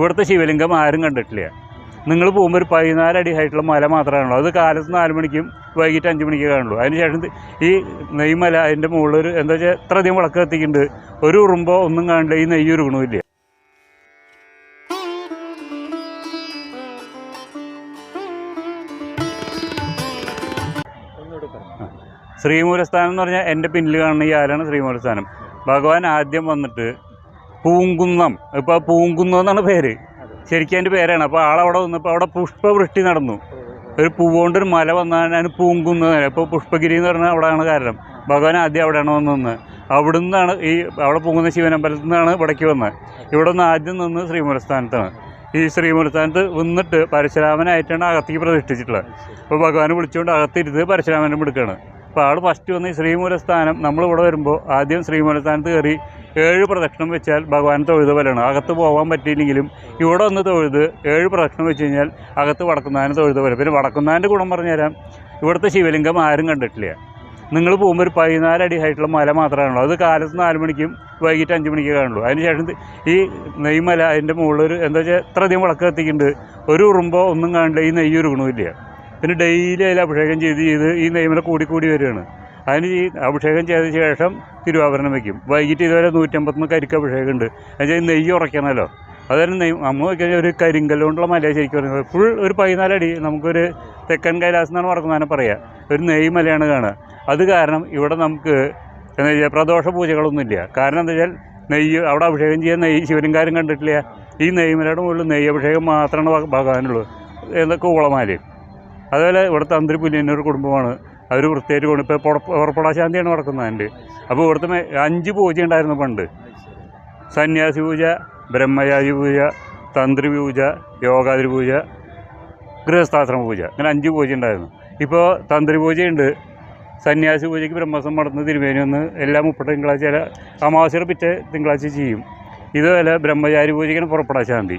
ഇവിടുത്തെ ശിവലിംഗം ആരും കണ്ടിട്ടില്ല. നിങ്ങൾ പോകുമ്പോൾ ഒരു പതിനാല് അടി ഹൈറ്റുള്ള മല മാത്രമാണുള്ളൂ അത് കാലത്ത് നാല് മണിക്കും വൈകിട്ട് അഞ്ച് മണിക്ക് കാണുള്ളൂ. അതിനുശേഷം ഈ ഈ നെയ്മല അതിന്റെ മുകളിൽ ഒരു എന്താ വെച്ചാൽ എത്ര അധികം വിളക്ക് കത്തിക്കുന്നുണ്ട്. ഒരു ഉറുമ്പോ ഒന്നും കാണില്ല ഈ നെയ്യ് ഉരുകണമില്ല. ശ്രീമൂലസ്ഥാനം എന്ന് പറഞ്ഞാൽ എന്റെ പിന്നിൽ കാണുന്ന ഈ ആലാണ് ശ്രീമൂലസ്ഥാനം. ഭഗവാൻ ആദ്യം വന്നിട്ട് പൂങ്കുന്നം. ഇപ്പോൾ പൂങ്കുന്നം എന്നാണ് പേര്. ശരിക്കും അതിന്റെ പേരാണ്. അപ്പോൾ ആളവിടെ വന്നപ്പോൾ അവിടെ പുഷ്പവൃഷ്ടി നടന്നു. ഒരു പൂവോണ്ടൊരു മല വന്നാൽ അതിന് പൂങ്കുന്ന് ഇപ്പോൾ പുഷ്പഗിരി എന്ന് പറഞ്ഞാൽ അവിടെയാണ് കാരണം. ഭഗവാൻ ആദ്യം അവിടെയാണ് വന്ന് നിന്ന്. അവിടെ നിന്നാണ് ഈ അവിടെ പൂങ്കുന്ന ശിവനമ്പലത്തിൽ നിന്നാണ് ഇവിടേക്ക് വന്നത് ഇവിടെ നിന്ന് ആദ്യം നിന്ന് ശ്രീമൂലസ്ഥാനത്താണ്. ഈ ശ്രീമൂലസ്ഥാനത്ത് വന്നിട്ട് പരശുരാമനായിട്ടാണ് അകത്തേക്ക് പ്രതിഷ്ഠിച്ചിട്ടുള്ളത്. അപ്പോൾ ഭഗവാനെ വിളിച്ചുകൊണ്ട് അകത്തിരുന്ന് പരശുരാമനെ എടുക്കുകയാണ് അപ്പോൾ ആൾ ഫസ്റ്റ് വന്ന് ഈ ശ്രീമൂലസ്ഥാനം നമ്മളിവിടെ വരുമ്പോൾ ആദ്യം ശ്രീമൂലസ്ഥാനത്ത് കയറി ഏഴ് പ്രദക്ഷിണം വെച്ചാൽ ഭഗവാൻ തൊഴുത് പോലെയാണ് അകത്ത് പോകാൻ പറ്റിയില്ലെങ്കിലും ഇവിടെ ഒന്ന് തൊഴുത് ഏഴ് പ്രദക്ഷിണം വെച്ച് കഴിഞ്ഞാൽ അകത്ത് വടക്കുന്നാൻ തൊഴുത് പോലെ പിന്നെ വടക്കുന്നാന്റെ ഗുണം പറഞ്ഞു തരാം. ഇവിടുത്തെ ശിവലിംഗം ആരും കണ്ടിട്ടില്ല. നിങ്ങൾ പോകുമ്പോൾ ഒരു പതിനാലടി ഹൈറ്റുള്ള മല മാത്രമേ ഉള്ളൂ അത് കാലത്ത് നാല് മണിക്കും വൈകിട്ട് അഞ്ച് മണിക്കേ കാണുള്ളൂ. അതിനുശേഷം ഈ നെയ്മല അതിന്റെ മുകളിൽ ഒരു എന്താ വെച്ചാൽ എത്ര അധികം വിളക്ക് കത്തിക്കുന്നുണ്ട്. ഒരു ഉറുമ്പോ ഒന്നും കാണില്ല ഈ നെയ്യ് ഉരുകണമില്ല പിന്നെ ഡെയിലി അതിൽ അഭിഷേകം ചെയ്ത് ചെയ്ത് ഈ നെയ്മല കൂടി കൂടി വരികയാണ്. അതിന് ഈ അഭിഷേകം ചെയ്ത ശേഷം തിരുവാഭരണം വയ്ക്കും വൈകിട്ട് ഇതുവരെ നൂറ്റമ്പത്തൊന്ന് കരിക്ക് അഭിഷേകം ഉണ്ട്. എന്നുവെച്ചാൽ നെയ്യ് ഉറയ്ക്കണമല്ലോ അതുതന്നെ നെയ്യ് അമ്മ നോക്കിയാൽ ഒരു കരിങ്കല്ല് കൊണ്ടുള്ള ശരിക്കും പറയുന്നത്. ഫുൾ ഒരു പതിനാലടി നമുക്കൊരു തെക്കൻ കൈലാസം എന്നാണ് പറക്കുന്നതെന്ന് പറയുക ഒരു നെയ്യ് മലയാണ് കാണുക. അത് കാരണം ഇവിടെ നമുക്ക് എന്താ വെച്ചാൽ പ്രദോഷ പൂജകളൊന്നുമില്ല. കാരണം എന്താ വെച്ചാൽ നെയ്യ് അവിടെ അഭിഷേകം ചെയ്യാൻ നെയ്യ് ശിവലിംഗാരും കണ്ടിട്ടില്ല. ഈ നെയ്മലയുടെ മുകളിൽ നെയ്യ് അഭിഷേകം മാത്രമാണ് ഭഗവാനുള്ളൂ എന്തൊക്കെ കൂളമാലയും അതുപോലെ ഇവിടെ തന്ത്രി പുല്ലിനൊരു കുടുംബമാണ്. അവർ വൃത്തിയായിട്ട് കൊണ്ട് ഇപ്പോൾ പുറപ്പെടാശാന്തിയാണ് നടക്കുന്നതിന്റെ അപ്പോൾ ഇവിടുത്തെ അഞ്ച് പൂജ ഉണ്ടായിരുന്നു പണ്ട് സന്യാസി പൂജ ബ്രഹ്മചാരി പൂജ തന്ത്രി പൂജ യോഗാതിരി പൂജ ഗൃഹസ്ഥാശ്രമ പൂജ. അങ്ങനെ അഞ്ച് പൂജ ഉണ്ടായിരുന്നു. ഇപ്പോൾ തന്ത്രി പൂജയുണ്ട്. സന്യാസി പൂജയ്ക്ക് ബ്രഹ്മസം നടന്ന് തിരുമേനി ഒന്ന് എല്ലാ മുപ്പട്ട് തിങ്കളാഴ്ച അമാവാസിയുടെ പിറ്റേ തിങ്കളാഴ്ച ചെയ്യും. ഇതുപോലെ ബ്രഹ്മചാരി പൂജയ്ക്കാണ് പുറപ്പെടാൻ ശാന്തി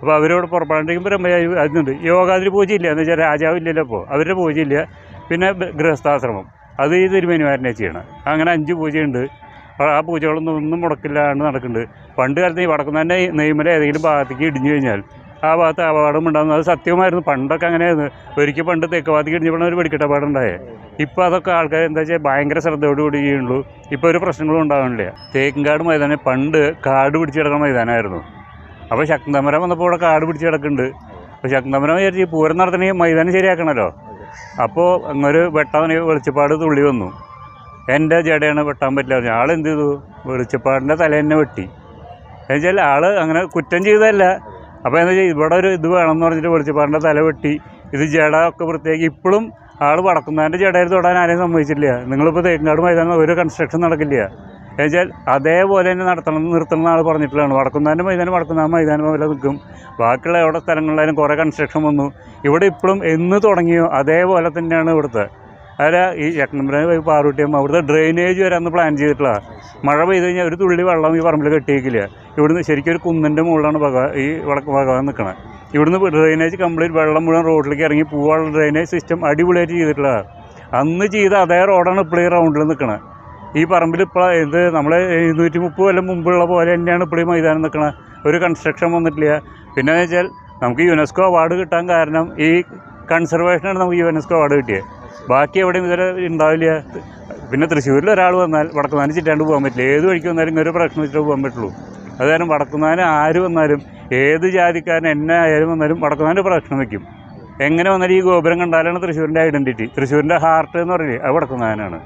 അപ്പോൾ അവരോട് പുറപ്പെടാണ്ടെങ്കിൽ ബ്രഹ്മചാരി അതുണ്ട് യോഗാതിരി പൂജയില്ല. എന്ന് വെച്ചാൽ രാജാവ് ഇല്ലല്ലോ അപ്പോൾ അവരുടെ പൂജയില്ല. പിന്നെ ഗൃഹസ്ഥാശ്രമം. അത് ഈ തിരുമേനിമാരനെ ചെയ്യണം. അങ്ങനെ അഞ്ച് പൂജയുണ്ട്. ആ പൂജകളൊന്നും ഒന്നും മുടക്കില്ലാണ്ട് നടക്കുന്നുണ്ട്. പണ്ട് കാലത്ത് ഈ വടക്കുന്നതിന്റെ നെയ്മല ഏതെങ്കിലും ഭാഗത്തേക്ക് ഇടിഞ്ഞു കഴിഞ്ഞാൽ ആ ഭാഗത്ത് അപകടം ഉണ്ടാകുന്നത് അത് സത്യമായിരുന്നു പണ്ടൊക്കെ അങ്ങനെയായിരുന്നു. ഒരിക്കൽ പണ്ട് തെക്ക് ഭാഗത്തേക്ക് ഇടിഞ്ഞപ്പോൾ ഒരു വെടിക്കെട്ട് അപകടം ഉണ്ടായേ. ഇപ്പോൾ അതൊക്കെ ആൾക്കാർ എന്താ വെച്ചാൽ ഭയങ്കര ശ്രദ്ധയോടുകൂടി ചെയ്യുള്ളൂ ഇപ്പോൾ ഒരു പ്രശ്നങ്ങളും ഉണ്ടാകുന്നില്ല. തേക്കുംകാട് മൈതാനം പണ്ട് കാട് പിടിച്ച് കിടക്കുന്ന മൈതാനമായിരുന്നു അപ്പോൾ ശക്തമരം വന്നപ്പോൾ ഇവിടെ കാട് പിടിച്ച് കിടക്കുന്നുണ്ട്. അപ്പോൾ ശക്തമരം വിചാരിച്ച് പൂരം നടത്തണമെങ്കിൽ മൈതാനം ശരിയാക്കണമല്ലോ അപ്പോൾ അങ്ങൊരു വെട്ടാൻ വെളിച്ചപ്പാട് തുള്ളി വന്നു. എന്റെ ജടയാണ് വെട്ടാൻ പറ്റില്ല. ആൾ എന്ത് ചെയ്തു? വെളിച്ചപ്പാടിന്റെ തല തന്നെ വെട്ടി. എന്നുവെച്ചാൽ ആൾ അങ്ങനെ കുറ്റം ചെയ്തതല്ല. അപ്പോൾ എന്താ വെച്ചാൽ ഇവിടെ ഒരു ഇത് വേണമെന്ന് പറഞ്ഞിട്ട് വെളിച്ചപ്പാടിന്റെ തല വെട്ടി. ഇത് ജട ഒക്കെ വൃത്തിയാക്കി. ഇപ്പോഴും ആൾ വടക്കുന്നതിന്റെ ജടയിൽ തൊടാൻ ആരെയും സമ്മതിച്ചില്ല നിങ്ങളിപ്പോൾ തേക്കാട് മൈതാനം ഒരു കൺസ്ട്രക്ഷൻ നടക്കില്ല. എന്നുവെച്ചാൽ അതേപോലെ തന്നെ നടത്തണം നിർത്തണം ആൾ പറഞ്ഞിട്ടുള്ളതാണ്. വടക്കുന്നാന്റെ മൈതാനം വടക്കുന്ന മൈതാനം പോലെ നിൽക്കും. ബാക്കിയുള്ള എവിടെ സ്ഥലങ്ങളിലായാലും കുറേ കൺസ്ട്രക്ഷൻ വന്നു. ഇവിടെ ഇപ്പോഴും എന്ന് തുടങ്ങിയോ അതേപോലെ തന്നെയാണ് ഇവിടുത്തെ. അല്ല ഈ ചക്കമ്പരം പാറൂട്ടിയമ്മ അവിടുത്തെ ഡ്രെയിനേജ് വരെ അന്ന് പ്ലാൻ ചെയ്തിട്ടുള്ളതാണ് മഴ പെയ്ത് കഴിഞ്ഞാൽ ഒരു തുള്ളി വെള്ളം ഈ പറമ്പിൽ കെട്ടിയേക്കില്ല. ഇവിടുന്ന് ശരിക്കും ഒരു കുന്നിന്റെ മുകളിലാണ് ഭഗവാൻ ഈ വടക്ക് ഭഗവാൻ നിൽക്കണത് ഇവിടുന്ന് ഡ്രെയിനേജ് കംപ്ലീറ്റ് വെള്ളം മുഴുവൻ റോഡിലേക്ക് ഇറങ്ങി പോവാനുള്ള ഡ്രെയിനേജ് സിസ്റ്റം അടിപൊളിയായിട്ട് ചെയ്തിട്ടുള്ളതാണ് അന്ന് ചെയ്ത അതേ റോഡാണ് ഇപ്പോൾ ഈ റൗണ്ടിൽ നിൽക്കണത് ഈ പറമ്പിൽ ഇപ്പോൾ ഇത് നമ്മൾ ഇരുന്നൂറ്റി മുപ്പത് കൊല്ലം മുമ്പുള്ള പോലെ തന്നെയാണ് ഇപ്പോൾ ഈ മൈതാനം നിൽക്കുന്നത് ഒരു കൺസ്ട്രക്ഷൻ വന്നിട്ടില്ല. പിന്നെ എന്ന് വെച്ചാൽ നമുക്ക് യുനെസ്കോ അവാർഡ് കിട്ടാൻ കാരണം ഈ കൺസർവേഷനാണ് നമുക്ക് യുനെസ്കോ അവാർഡ് കിട്ടിയത് ബാക്കി എവിടെയും ഇതുവരെ ഉണ്ടാവില്ല പിന്നെ തൃശ്ശൂരിൽ ഒരാൾ വന്നാൽ വടക്കുനാൻ ചിറ്റാണ്ട് പോകാൻ പറ്റില്ല. ഏത് വഴിക്ക് വന്നാലും ഇങ്ങനെ ഒരു പ്രശ്നം വെച്ചിട്ട് പോകാൻ പറ്റുള്ളൂ. അത് കാരണം വടക്കുന്നാൻ ആര് വന്നാലും ഏത് ജാതിക്കാരൻ എന്നെ ആയാലും വന്നാലും വടക്കുന്നാന്റെ പ്രശ്നം വയ്ക്കും എങ്ങനെ വന്നാലും ഈ ഗോപുരം കണ്ടാലാണ് തൃശ്ശൂരിന്റെ ഐഡന്റിറ്റി തൃശ്ശൂരിന്റെ ഹാർട്ട് എന്ന് പറയുന്നത് അത് വടക്കുന്നാനാണ്.